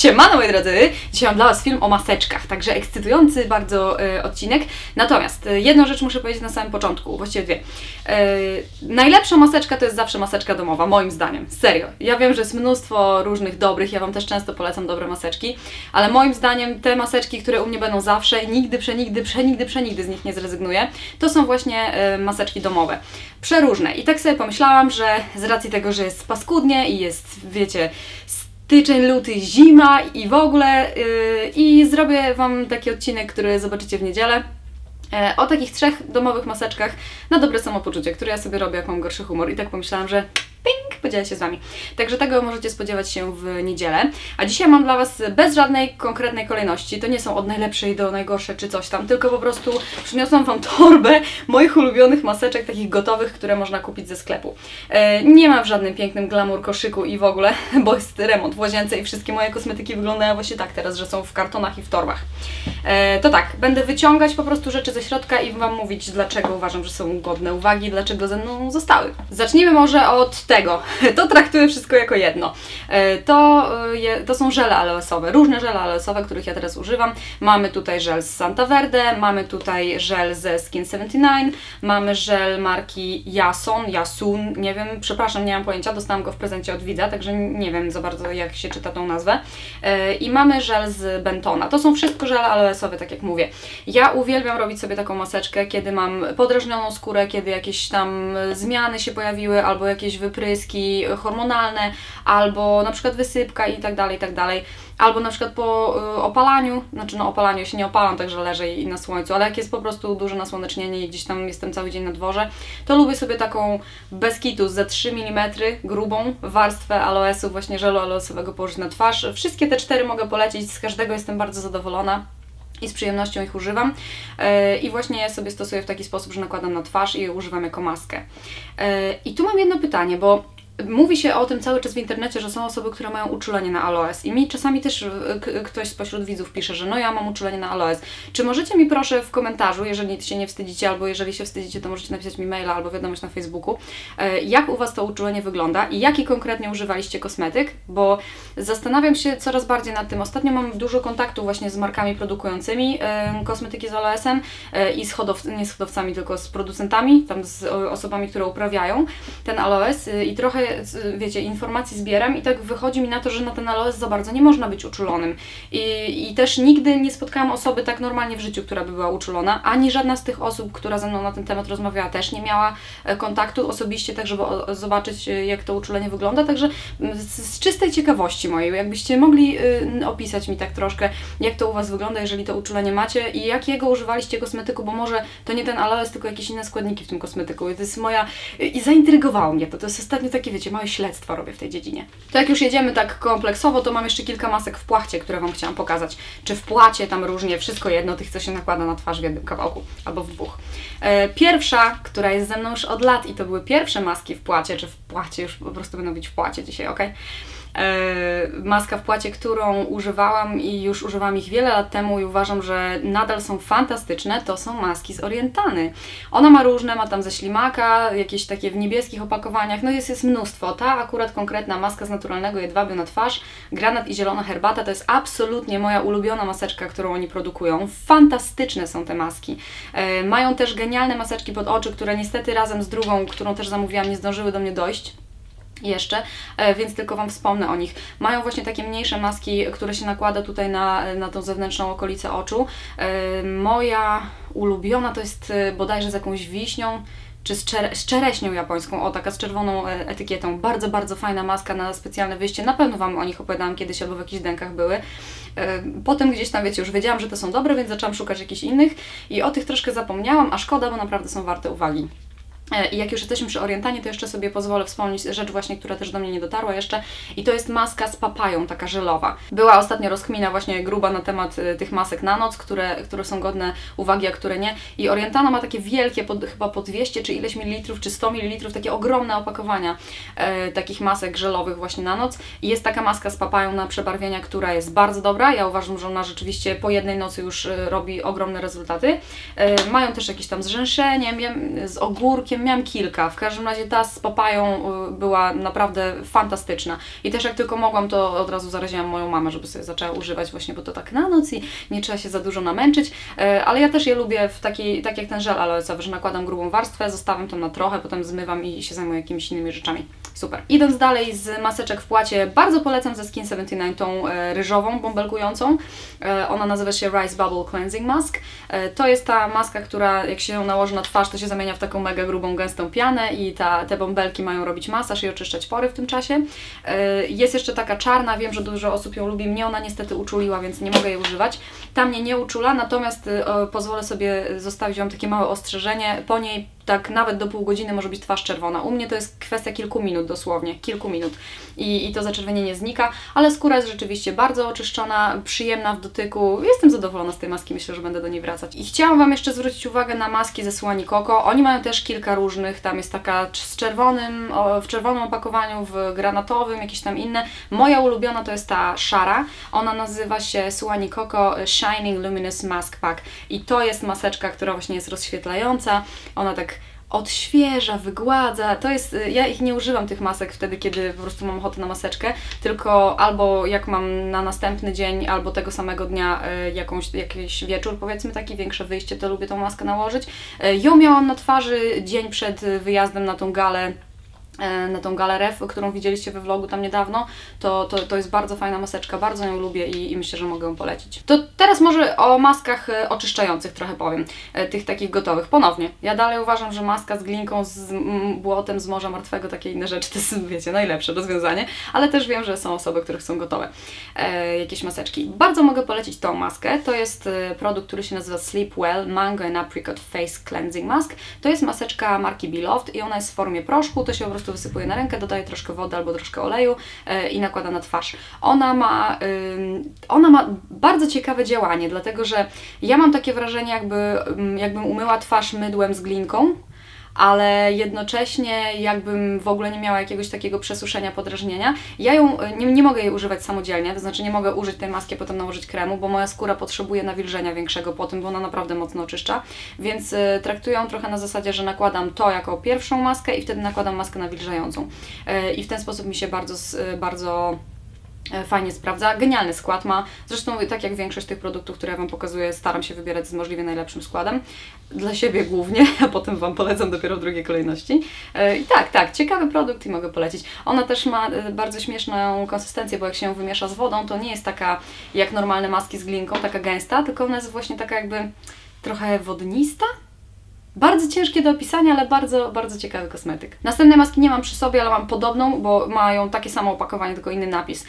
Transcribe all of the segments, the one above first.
Siemano moi drodzy! Dzisiaj mam dla Was film o maseczkach, także ekscytujący bardzo e, odcinek. Natomiast e, jedną rzecz muszę powiedzieć na samym początku, właściwie dwie. E, najlepsza maseczka to jest zawsze maseczka domowa, moim zdaniem. Serio. Ja wiem, że jest mnóstwo różnych dobrych, ja Wam też często polecam dobre maseczki, ale moim zdaniem te maseczki, które u mnie będą zawsze nigdy, przenigdy, przenigdy, przenigdy z nich nie zrezygnuję, to są właśnie e, maseczki domowe. Przeróżne. I tak sobie pomyślałam, że z racji tego, że jest paskudnie i jest, wiecie, styczeń, luty, zima i w ogóle. Yy, I zrobię Wam taki odcinek, który zobaczycie w niedzielę. e, O takich trzech domowych maseczkach na dobre samopoczucie, które ja sobie robię, jak mam gorszy humor. I tak pomyślałam, że ping, podzielę się z Wami. Także tego możecie spodziewać się w niedzielę. A dzisiaj mam dla Was bez żadnej konkretnej kolejności. To nie są od najlepszej do najgorszej czy coś tam, tylko po prostu przyniosłam Wam torbę moich ulubionych maseczek, takich gotowych, które można kupić ze sklepu. E, nie ma w żadnym pięknym glamour koszyku i w ogóle, bo jest remont w łazience i wszystkie moje kosmetyki wyglądają właśnie tak teraz, że są w kartonach i w torbach. E, to tak, będę wyciągać po prostu rzeczy ze środka i Wam mówić, dlaczego uważam, że są godne uwagi, dlaczego ze mną zostały. Zacznijmy może od tego. To traktuję wszystko jako jedno. E, To, e, je- to są żele aloesowe, różne żele aloesowe, których ja teraz używam. Mamy tutaj żel z Santa Verde, mamy tutaj żel ze Skin 79, mamy żel marki Jason, Yasun, nie wiem, przepraszam, nie mam pojęcia, dostałam go w prezencie od widza, także nie wiem za bardzo jak się czyta tą nazwę. E, I mamy żel z Bentona. To są wszystko żele aloesowe, tak jak mówię. Ja uwielbiam robić sobie taką maseczkę, kiedy mam podrażnioną skórę, kiedy jakieś tam zmiany się pojawiły, albo jakieś wypryski hormonalne, albo na przykład wysypka i tak dalej, i tak dalej. Albo na przykład po y, opalaniu, znaczy no opalaniu, się nie opalam, także leżę i na słońcu, ale jak jest po prostu duże nasłonecznienie i gdzieś tam jestem cały dzień na dworze, to lubię sobie taką bez kitu za 3 mm grubą warstwę aloesu, właśnie żelu aloesowego położyć na twarz. Wszystkie te cztery mogę polecić, z każdego jestem bardzo zadowolona i z przyjemnością ich używam. E, I właśnie je sobie stosuję w taki sposób, że nakładam na twarz i używam jako maskę. E, I tu mam jedno pytanie, bo mówi się o tym cały czas w internecie, że są osoby, które mają uczulenie na aloes. I mi czasami też e, k- ktoś spośród widzów pisze, że no ja mam uczulenie na aloes. Czy możecie mi proszę w komentarzu, jeżeli się nie wstydzicie, albo jeżeli się wstydzicie, to możecie napisać mi maila albo wiadomość na Facebooku, e, jak u Was to uczulenie wygląda i jaki konkretnie używaliście kosmetyk, bo zastanawiam się coraz bardziej nad tym. Ostatnio mam dużo kontaktu właśnie z markami produkującymi e, kosmetyki z aloesem e, i z hodowc- nie z hodowcami, tylko z producentami, tam z osobami, które uprawiają ten aloes i trochę, wiecie, informacji zbieram i tak wychodzi mi na to, że na ten aloes za bardzo nie można być uczulonym. I, I też nigdy nie spotkałam osoby tak normalnie w życiu, która by była uczulona, ani żadna z tych osób, która ze mną na ten temat rozmawiała, też nie miała e, kontaktu osobiście, tak żeby zobaczyć, e, jak to uczulenie wygląda. Także mm, z, z czystej ciekawości mojej, jakbyście mogli y, opisać mi tak troszkę, jak to u Was wygląda, jeżeli to uczulenie macie i jakiego używaliście kosmetyku, bo może to nie ten aloes, tylko jakieś inne składniki w tym kosmetyku. I to jest moja... I zaintrygowało mnie to. To jest ostatnio takie, wiecie, małe śledztwo robię w tej dziedzinie. To jak już jedziemy tak kompleksowo, to mam jeszcze kilka masek w płachcie, które Wam chciałam pokazać. Czy w płacie, tam różnie, wszystko jedno, tych co się nakłada na twarz w jednym kawałku, albo w dwóch. E, pierwsza, która jest ze mną już od lat i to były pierwsze maski w płacie, czy w płacie, już po prostu będą być w płacie dzisiaj, ok? E, maska w płacie, którą używałam i już używam ich wiele lat temu i uważam, że nadal są fantastyczne, to są maski z Orientany. Ona ma różne, ma tam ze ślimaka, jakieś takie w niebieskich opakowaniach, no jest, jest mnóstwo. Ta akurat konkretna maska z naturalnego jedwabiu na twarz, granat i zielona herbata, to jest absolutnie moja ulubiona maseczka, którą oni produkują. Fantastyczne są te maski. E, mają też genialne maseczki pod oczy, które niestety razem z drugą, którą też zamówiłam, nie zdążyły do mnie dojść jeszcze, e, więc tylko Wam wspomnę o nich. Mają właśnie takie mniejsze maski, które się nakłada tutaj na, na tą zewnętrzną okolicę oczu. E, Moja ulubiona to jest e, bodajże z jakąś wiśnią, czy z, z czereśnią japońską, o taka z czerwoną etykietą. Bardzo, bardzo fajna maska na specjalne wyjście. Na pewno Wam o nich opowiadałam kiedyś albo w jakichś dękach były. Potem gdzieś tam, wiecie, już wiedziałam, że te są dobre, więc zaczęłam szukać jakichś innych i o tych troszkę zapomniałam, a szkoda, bo naprawdę są warte uwagi. E, I jak już jesteśmy przy Orientanie, to jeszcze sobie pozwolę wspomnieć rzecz właśnie, która też do mnie nie dotarła jeszcze i to jest maska z papają, taka żelowa. Była ostatnio rozkmina właśnie gruba na temat e, tych masek na noc, które, które są godne uwagi, a które nie. I Orientana ma takie wielkie, pod, chyba po 200 czy ileś mililitrów, czy 100 mililitrów, takie ogromne opakowania e, takich masek żelowych właśnie na noc. I jest taka maska z papają na przebarwienia, która jest bardzo dobra. Ja uważam, że ona rzeczywiście po jednej nocy już e, robi ogromne rezultaty. E, mają też jakieś tam z rzęszeniem, z ogórkiem miałam kilka. W każdym razie ta z papają y, była naprawdę fantastyczna. I też jak tylko mogłam, to od razu zaraziłam moją mamę, żeby sobie zaczęła używać właśnie, bo to tak na noc i nie trzeba się za dużo namęczyć. E, Ale ja też je lubię w takiej, tak jak ten żel aloesowy, że nakładam grubą warstwę, zostawiam tam na trochę, potem zmywam i się zajmuję jakimiś innymi rzeczami. Super. Idąc dalej z maseczek w płacie, bardzo polecam ze Skin 79 tą e, ryżową, bąbelkującą. E, ona nazywa się Rice Bubble Cleansing Mask. E, to jest ta maska, która jak się ją nałoży na twarz, to się zamienia w taką mega grubą, gęstą pianę i ta, te bąbelki mają robić masaż i oczyszczać pory w tym czasie. Jest jeszcze taka czarna, wiem, że dużo osób ją lubi. Mnie ona niestety uczuliła, więc nie mogę jej używać. Ta mnie nie uczula, natomiast pozwolę sobie zostawić Wam takie małe ostrzeżenie. Po niej tak nawet do pół godziny może być twarz czerwona. U mnie to jest kwestia kilku minut dosłownie, kilku minut i, i to zaczerwienienie znika, ale skóra jest rzeczywiście bardzo oczyszczona, przyjemna w dotyku. Jestem zadowolona z tej maski, myślę, że będę do niej wracać. I chciałam Wam jeszcze zwrócić uwagę na maski ze Słani Coco. Oni mają też kilka różnych, tam jest taka z czerwonym, w czerwonym opakowaniu, w granatowym, jakieś tam inne. Moja ulubiona to jest ta szara. Ona nazywa się Słani Coco Shining Luminous Mask Pack i to jest maseczka, która właśnie jest rozświetlająca. Ona tak odświeża, wygładza. To jest, y, ja ich nie używam tych masek wtedy, kiedy po prostu mam ochotę na maseczkę, tylko albo jak mam na następny dzień, albo tego samego dnia y, jakąś, jakiś wieczór, powiedzmy taki większe wyjście, to lubię tą maskę nałożyć. Y, Ją miałam na twarzy dzień przed wyjazdem na tą galę na tą galerę, którą widzieliście we vlogu tam niedawno, to, to, to jest bardzo fajna maseczka, bardzo ją lubię i, i myślę, że mogę ją polecić. To teraz może o maskach e, oczyszczających trochę powiem, e, tych takich gotowych. Ponownie, ja dalej uważam, że maska z glinką, z błotem z Morza Martwego, takie inne rzeczy, to jest, wiecie, najlepsze rozwiązanie, ale też wiem, że są osoby, które chcą gotowe e, jakieś maseczki. Bardzo mogę polecić tą maskę, to jest e, produkt, który się nazywa Sleep Well Mango and Apricot Face Cleansing Mask. To jest maseczka marki Beloved i ona jest w formie proszku, to się po prostu wysypuje na rękę, dodaje troszkę wody albo troszkę oleju e, i nakłada na twarz. Ona ma, ona ma bardzo ciekawe działanie, dlatego że ja mam takie wrażenie, jakby, ym, jakbym umyła twarz mydłem z glinką, ale jednocześnie jakbym w ogóle nie miała jakiegoś takiego przesuszenia, podrażnienia. Ja ją y, nie, nie mogę jej używać samodzielnie, to znaczy nie mogę użyć tej maski, potem nałożyć kremu, bo moja skóra potrzebuje nawilżenia większego po tym, bo ona naprawdę mocno oczyszcza, więc y, traktuję ją trochę na zasadzie, że nakładam to jako pierwszą maskę i wtedy nakładam maskę nawilżającą. Y, I w ten sposób mi się bardzo, bardzo e, fajnie sprawdza. Genialny skład ma. Zresztą tak jak większość tych produktów, które ja Wam pokazuję, staram się wybierać z możliwie najlepszym składem. Dla siebie głównie, a potem Wam polecam dopiero w drugiej kolejności. E, I tak, tak, ciekawy produkt i mogę polecić. Ona też ma e, bardzo śmieszną konsystencję, bo jak się ją wymiesza z wodą, to nie jest taka jak normalne maski z glinką, taka gęsta, tylko ona jest właśnie taka jakby trochę wodnista. Bardzo ciężkie do opisania, ale bardzo, bardzo ciekawy kosmetyk. Następnej maski nie mam przy sobie, ale mam podobną, bo mają takie samo opakowanie, tylko inny napis.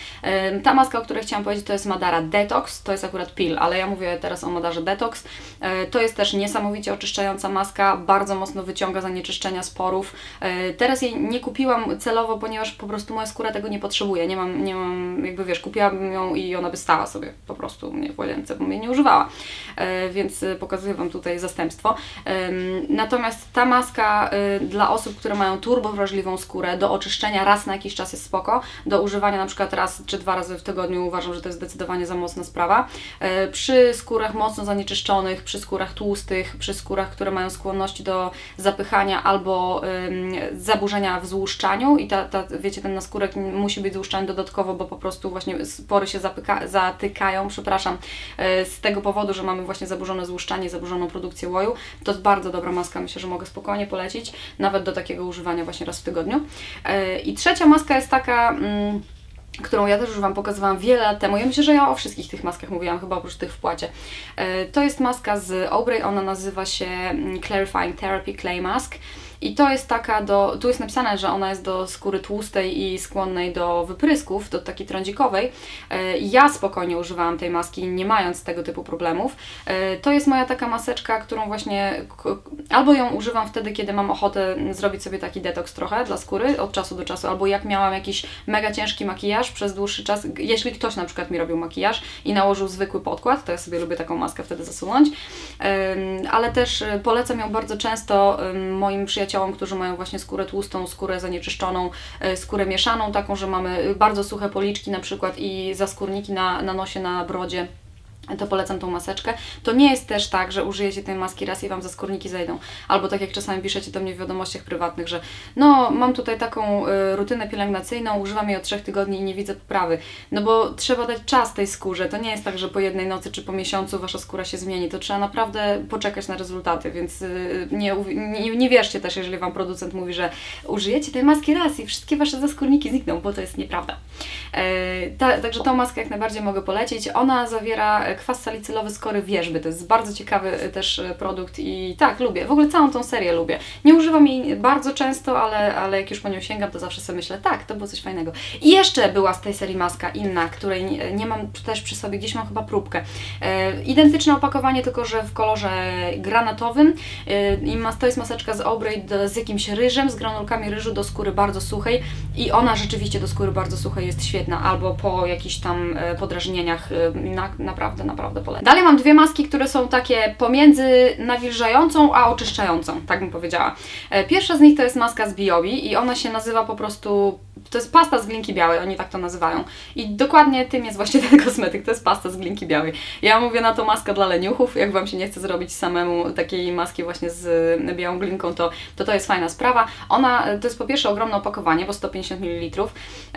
Ta maska, o której chciałam powiedzieć, to jest Madara Detox, to jest akurat pil, ale ja mówię teraz o Madarze Detox. Yy, To jest też niesamowicie oczyszczająca maska, bardzo mocno wyciąga zanieczyszczenia z porów. Yy, Teraz jej nie kupiłam celowo, ponieważ po prostu moja skóra tego nie potrzebuje. Nie mam, nie mam jakby wiesz, kupiłabym ją i ona by stała sobie po prostu u mnie w łazience, bym jej nie używała. Yy, Więc pokazuję Wam tutaj zastępstwo. Natomiast ta maska y, dla osób, które mają turbo wrażliwą skórę, do oczyszczenia raz na jakiś czas jest spoko. Do używania na przykład raz czy dwa razy w tygodniu uważam, że to jest zdecydowanie za mocna sprawa. Y, Przy skórach mocno zanieczyszczonych, przy skórach tłustych, przy skórach, które mają skłonności do zapychania albo zaburzenia w złuszczaniu i ta, ta, wiecie, ten naskórek musi być złuszczany dodatkowo, bo po prostu właśnie pory się zapyka, zatykają, przepraszam, y, z tego powodu, że mamy właśnie zaburzone złuszczanie, zaburzoną produkcję łoju. To jest bardzo dobra maska, myślę, że mogę spokojnie polecić, nawet do takiego używania właśnie raz w tygodniu. E, I trzecia maska jest taka... Mm, którą ja też już Wam pokazywałam wiele lat temu. Ja myślę, że ja o wszystkich tych maskach mówiłam, chyba oprócz tych w płacie. E, To jest maska z Aubrey, ona nazywa się mm, Clarifying Therapy Clay Mask. I to jest taka do, tu jest napisane, że ona jest do skóry tłustej i skłonnej do wyprysków, do takiej trądzikowej. E, Ja spokojnie używałam tej maski, nie mając tego typu problemów. E, To jest moja taka maseczka, którą właśnie albo ją używam wtedy, kiedy mam ochotę zrobić sobie taki detoks trochę dla skóry od czasu do czasu, albo jak miałam jakiś mega ciężki makijaż przez dłuższy czas, jeśli ktoś na przykład mi robił makijaż i nałożył zwykły podkład, to ja sobie lubię taką maskę wtedy zasunąć. Ale też e, polecam ją bardzo często moim przyjaciołom, którzy mają właśnie skórę tłustą, skórę zanieczyszczoną, e, skórę mieszaną, taką, że mamy bardzo suche policzki na przykład i zaskórniki na, na nosie, na brodzie to polecam tą maseczkę. To nie jest też tak, że użyjecie tej maski raz i Wam zaskórniki zejdą. Albo tak jak czasami piszecie do mnie w wiadomościach prywatnych, że no, mam tutaj taką y, rutynę pielęgnacyjną, używam jej od trzech tygodni i nie widzę poprawy. No bo trzeba dać czas tej skórze. To nie jest tak, że po jednej nocy czy po miesiącu Wasza skóra się zmieni. To trzeba naprawdę poczekać na rezultaty, więc y, nie, nie, nie wierzcie też, jeżeli Wam producent mówi, że użyjecie tej maski raz i wszystkie Wasze zaskórniki znikną, bo to jest nieprawda. E, ta, także tą maskę jak najbardziej mogę polecić. Ona zawiera kwas salicylowy z kory wierzby. To jest bardzo ciekawy e, też e, produkt i tak, lubię. W ogóle całą tą serię lubię. Nie używam jej bardzo często, ale, ale jak już po nią sięgam, to zawsze sobie myślę, tak, to było coś fajnego. I jeszcze była z tej serii maska inna, której nie, nie mam też przy sobie, gdzieś mam chyba próbkę. E, identyczne opakowanie, tylko że w kolorze granatowym. E, I mas, to jest maseczka z do, z jakimś ryżem, z granulkami ryżu do skóry bardzo suchej i ona rzeczywiście do skóry bardzo suchej jest świetna, albo po jakichś tam e, podrażnieniach, na, naprawdę, naprawdę polecam. Dalej mam dwie maski, które są takie pomiędzy nawilżającą, a oczyszczającą, tak bym powiedziała. E, Pierwsza z nich to jest maska z Biobi i ona się nazywa po prostu, to jest pasta z glinki białej, oni tak to nazywają. I dokładnie tym jest właśnie ten kosmetyk, to jest pasta z glinki białej. Ja mówię na to maska dla leniuchów, jak Wam się nie chce zrobić samemu takiej maski właśnie z e, białą glinką, to to, to jest fajna sprawa. Ona, e, to jest po pierwsze ogromne opakowanie, bo 150 ml.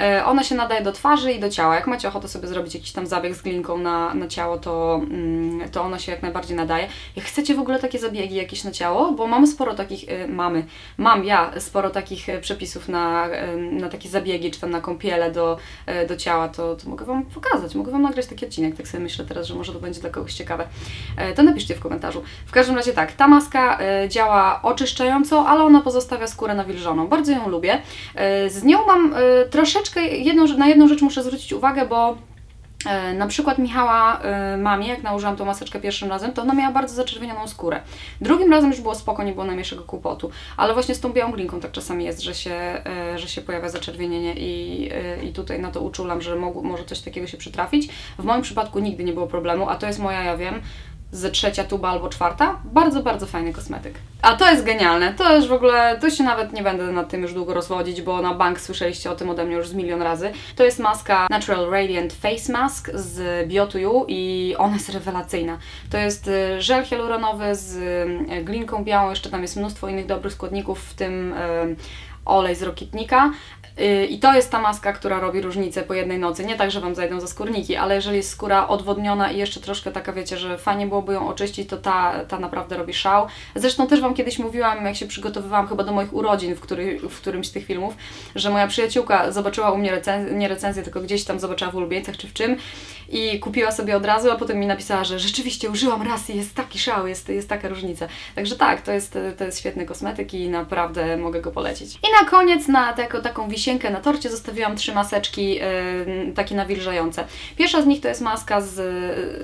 E, Ona się nadaje do twarzy i do ciała. Jak macie ochotę sobie zrobić jakiś tam zabieg z glinką na, na ciało, to, mm, to ona się jak najbardziej nadaje. Jak chcecie w ogóle takie zabiegi jakieś na ciało, bo mamy sporo takich, y, mamy, mam ja sporo takich y, przepisów na, y, na takie zabiegi, czy tam na kąpiele do, y, do ciała, to, to mogę Wam pokazać, mogę Wam nagrać taki odcinek, tak sobie myślę teraz, że może to będzie dla kogoś ciekawe. E, To napiszcie w komentarzu. W każdym razie tak, ta maska y, działa oczyszczająco, ale ona pozostawia skórę nawilżoną. Bardzo ją lubię. E, Z nią mam troszeczkę, jedną, na jedną rzecz muszę zwrócić uwagę, bo E, Na przykład Michała y, mamie, jak nałożyłam tą maseczkę pierwszym razem, to ona miała bardzo zaczerwienioną skórę. Drugim razem już było spoko, nie było najmniejszego kłopotu. Ale właśnie z tą białą glinką tak czasami jest, że się, y, że się pojawia zaczerwienienie i, y, i tutaj na to uczulam, że mogło, może coś takiego się przytrafić. W moim przypadku nigdy nie było problemu, a to jest moja, ja wiem, ze trzecia tuba albo czwarta. Bardzo, bardzo fajny kosmetyk. A to jest genialne. To już w ogóle, tu się nawet nie będę nad tym już długo rozwodzić, bo na bank słyszeliście o tym ode mnie już z milion razy. To jest maska Natural Radiant Face Mask z Biotu You i ona jest rewelacyjna. To jest y, żel hialuronowy z y, glinką białą, jeszcze tam jest mnóstwo innych dobrych składników, w tym y, olej z rokietnika. Y, I to jest ta maska, która robi różnicę po jednej nocy. Nie tak, że Wam zajdą za skórniki, ale jeżeli jest skóra odwodniona i jeszcze troszkę taka, wiecie, że fajnie byłoby ją oczyścić, to ta, ta naprawdę robi szał. Zresztą też Wam kiedyś mówiłam, jak się przygotowywałam chyba do moich urodzin w, który, w którymś z tych filmów, że moja przyjaciółka zobaczyła u mnie recenzję, nie recenzję, tylko gdzieś tam zobaczyła w ulubieńcach czy w czym i kupiła sobie od razu, a potem mi napisała, że rzeczywiście użyłam raz i jest taki szał, jest, jest taka różnica. Także tak, to jest, to jest świetny kosmetyk i naprawdę mogę go polecić. I na koniec, na taką, taką wisienkę na torcie zostawiłam trzy maseczki yy, takie nawilżające. Pierwsza z nich to jest maska z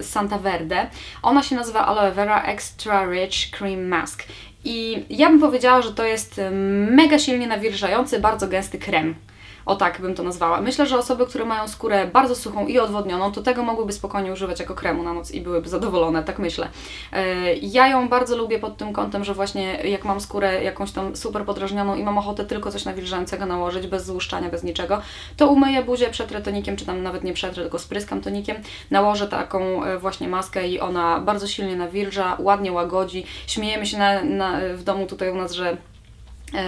y, Santa Verde. Ona się nazywa Aloe Vera Extra Rich Cream Mask. I ja bym powiedziała, że to jest mega silnie nawilżający, bardzo gęsty krem. O tak bym to nazwała. Myślę, że osoby, które mają skórę bardzo suchą i odwodnioną, to tego mogłyby spokojnie używać jako kremu na noc i byłyby zadowolone, tak myślę. E, Ja ją bardzo lubię pod tym kątem, że właśnie jak mam skórę jakąś tam super podrażnioną i mam ochotę tylko coś nawilżającego nałożyć, bez złuszczania, bez niczego, to umyję buzię, przetrę tonikiem, czy tam nawet nie przetrę, tylko spryskam tonikiem, nałożę taką e, właśnie maskę i ona bardzo silnie nawilża, ładnie łagodzi. Śmiejemy się na, na, w domu tutaj u nas, że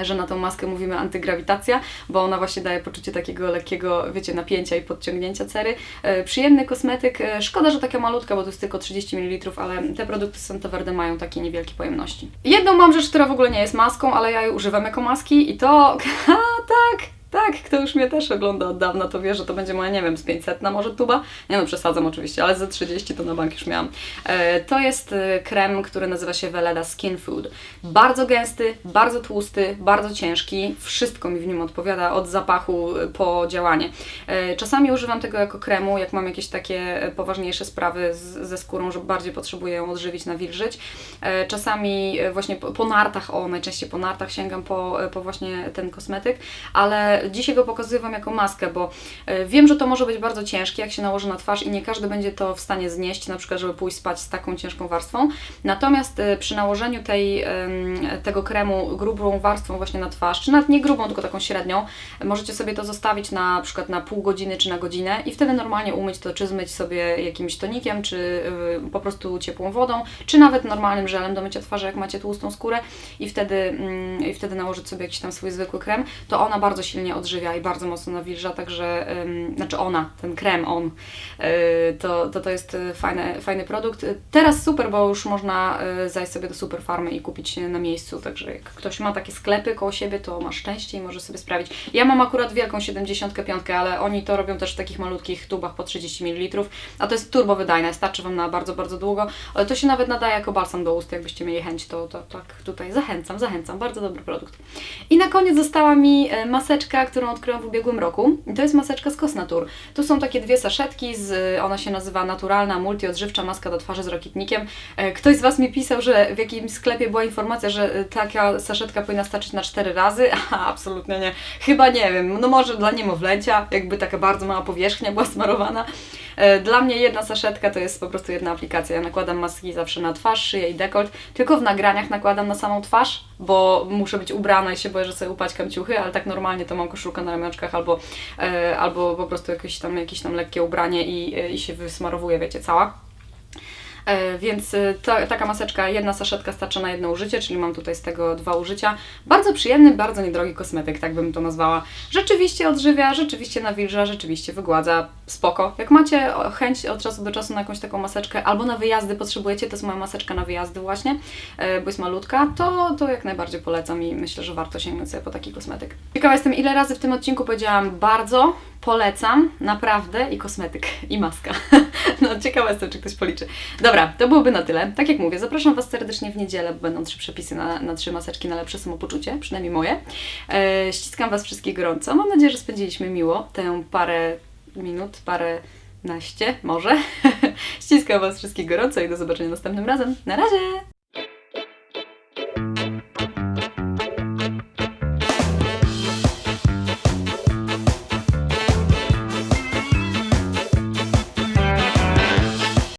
że na tą maskę mówimy antygrawitacja, bo ona właśnie daje poczucie takiego lekkiego, wiecie, napięcia i podciągnięcia cery. E, Przyjemny kosmetyk. E, Szkoda, że taka malutka, bo to jest tylko 30 ml, ale te produkty z Santa Verde mają takie niewielkie pojemności. Jedną mam rzecz, która w ogóle nie jest maską, ale ja jej używam jako maski i to... Tak! Tak, kto już mnie też ogląda od dawna, to wie, że to będzie moja, nie wiem, z 500 na może tuba. Nie no, przesadzam oczywiście, ale ze 30 to na bank już miałam. E, to jest e, krem, który nazywa się Veleda Skin Food. Bardzo gęsty, bardzo tłusty, bardzo ciężki. Wszystko mi w nim odpowiada, od zapachu e, po działanie. Czasami używam tego jako kremu, jak mam jakieś takie poważniejsze sprawy z, ze skórą, że bardziej potrzebuję ją odżywić, nawilżyć. Czasami właśnie po, po nartach, o najczęściej po nartach sięgam po, po właśnie ten kosmetyk, ale dzisiaj go pokazuję Wam jako maskę, bo e, wiem, że to może być bardzo ciężkie, jak się nałoży na twarz i nie każdy będzie to w stanie znieść, na przykład, żeby pójść spać z taką ciężką warstwą. Natomiast e, przy nałożeniu tej, tego kremu grubą warstwą właśnie na twarz, czy nawet nie grubą, tylko taką średnią, możecie sobie to zostawić na przykład na pół godziny czy na godzinę i wtedy normalnie umyć to, czy zmyć sobie jakimś tonikiem, czy y, po prostu ciepłą wodą, czy nawet normalnym żelem do mycia twarzy, jak macie tłustą skórę i wtedy, mm, i wtedy nałożyć sobie jakiś tam swój zwykły krem, to ona bardzo silnie odżywia i bardzo mocno nawilża, także, znaczy ona, ten krem, on, y, to, to to jest y, fajny, fajny produkt. Teraz super, bo już można y, zajść sobie do Superfarmy i kupić na miejscu, także jak ktoś ma takie sklepy koło siebie, to ma szczęście i może sobie sprawić. Ja mam akurat wielką 75, ale oni to robią też w takich malutkich tubach po 30 ml, a to jest turbo wydajne, starczy Wam na bardzo, bardzo długo. Ale to się nawet nadaje jako balsam do ust, jakbyście mieli chęć, to, to tak tutaj zachęcam, zachęcam, bardzo dobry produkt. I na koniec została mi e, maseczka, którą odkryłam w ubiegłym roku. To jest maseczka z Cosnatur. Tu są takie dwie saszetki, z, ona się nazywa Naturalna Multiodżywcza Maska do twarzy z rokitnikiem. E, Ktoś z Was mi pisał, że w jakimś sklepie była informacja, że e, taka saszetka powinna starczyć na cztery razy. Aha, absolutnie nie. Chyba nie wiem, no może dla niemowlęcia, jakby taka bardzo mała powierzchnia była smarowana. E, Dla mnie jedna saszetka to jest po prostu jedna aplikacja. Ja nakładam maski zawsze na twarz, szyję i dekolt. Tylko w nagraniach nakładam na samą twarz, bo muszę być ubrana i się boję, że sobie upaćkam ciuchy, ale tak normalnie to mam koszulkę na ramionczkach albo, e, albo po prostu jakieś tam, jakieś tam lekkie ubranie i, e, i się wysmarowuje, wiecie, cała. E, Więc e, ta, taka maseczka, jedna saszetka starcza na jedno użycie, czyli mam tutaj z tego dwa użycia. Bardzo przyjemny, bardzo niedrogi kosmetyk, tak bym to nazwała. Rzeczywiście odżywia, rzeczywiście nawilża, rzeczywiście wygładza. Spoko. Jak macie chęć od czasu do czasu na jakąś taką maseczkę, albo na wyjazdy potrzebujecie, to jest moja maseczka na wyjazdy właśnie, e, bo jest malutka, to, to jak najbardziej polecam i myślę, że warto sięgnąć sobie po taki kosmetyk. Ciekawa jestem, ile razy w tym odcinku powiedziałam bardzo, polecam, naprawdę i kosmetyk, i maska. No, ciekawa jestem, czy ktoś policzy. Dobra, to byłoby na tyle. Tak jak mówię, zapraszam Was serdecznie w niedzielę, bo będą trzy przepisy na, na trzy maseczki na lepsze samopoczucie, przynajmniej moje. E, ściskam Was wszystkich gorąco. Mam nadzieję, że spędziliśmy miło tę parę minut, parę naście, może. ściskam Was wszystkich gorąco i do zobaczenia następnym razem. Na razie!